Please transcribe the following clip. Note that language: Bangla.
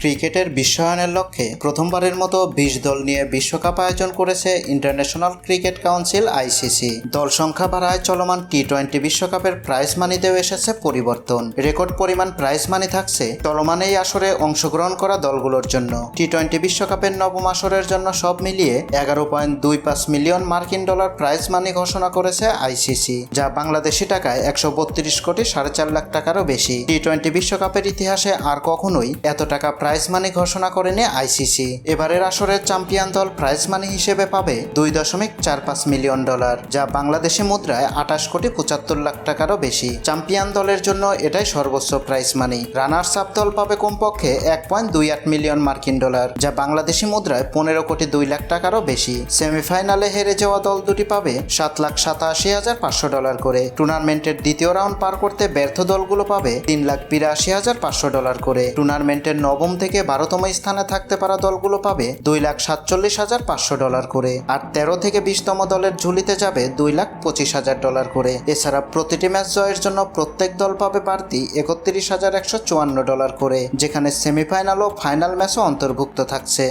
ক্রিকেটের বিশ্বায়নের লক্ষ্যে প্রথমবারের মতো বিশ দল নিয়ে বিশ্বকাপ আয়োজন করেছে ইন্টারন্যাশনাল ক্রিকেট কাউন্সিল আইসিসি। দল সংখ্যা বাড়ায় চলমান টি টোয়েন্টি বিশ্বকাপের প্রাইজ মানিতেও এসেছে পরিবর্তন। রেকর্ড পরিমাণ প্রাইজ মানি থাকছে চলমান এই আসরে অংশগ্রহণ করা দলগুলোর জন্য। টি টোয়েন্টি বিশ্বকাপের নবম আসরের জন্য সব মিলিয়ে এগারো পয়েন্ট দুই পাঁচ মিলিয়ন মার্কিন ডলার প্রাইজ মানি ঘোষণা করেছে আইসিসি, যা বাংলাদেশি টাকায় একশো বত্রিশ কোটি সাড়ে চার লাখ টাকারও বেশি। টি টোয়েন্টি বিশ্বকাপের ইতিহাসে আর কখনোই এত টাকা প্রাইজ মানি ঘোষণা করেনি আইসিসি। এবারের আসরের চ্যাম্পিয়ন দল প্রাইজ মানি হিসেবে পাবে দুই দশমিক চার পাঁচ মিলিয়ন ডলার, যা বাংলাদেশি মুদ্রায় আঠাশ কোটি পঁচাত্তর লাখ টাকারও বেশি। চ্যাম্পিয়ন দলের জন্য এটাই সর্বোচ্চ প্রাইজ মানি রানার্স আপ দল পাবে কমপক্ষে এক পয়েন্ট দুই আট মিলিয়ন মার্কিন ডলার, যা বাংলাদেশি মুদ্রায় পনেরো কোটি দুই লাখ টাকারও বেশি। সেমিফাইনালে হেরে যাওয়া দল দুটি পাবে সাত লাখ সাতাশি হাজার পাঁচশো ডলার করে। টুর্নামেন্টের দ্বিতীয় রাউন্ড পার করতে ব্যর্থ দলগুলো পাবে তিন লাখ বিরাশি হাজার পাঁচশো ডলার করে। টুর্নামেন্টের নবম থেকে বারোতম স্থানে থাকতে পারা দলগুলো পাবে দুই লাখ সাতচল্লিশ হাজার পাঁচশো ডলার করে, আর তেরো থেকে বিশতম দলের ঝুলিতে যাবে দুই লাখ পঁচিশ হাজার ডলার করে। এছাড়া প্রতিটি ম্যাচ জয়ের জন্য প্রত্যেক দল পাবে বাড়তি একত্রিশ হাজার একশো চুয়ান্ন ডলার করে, যেখানে সেমিফাইনাল ও ফাইনাল ম্যাচও অন্তর্ভুক্ত থাকছে।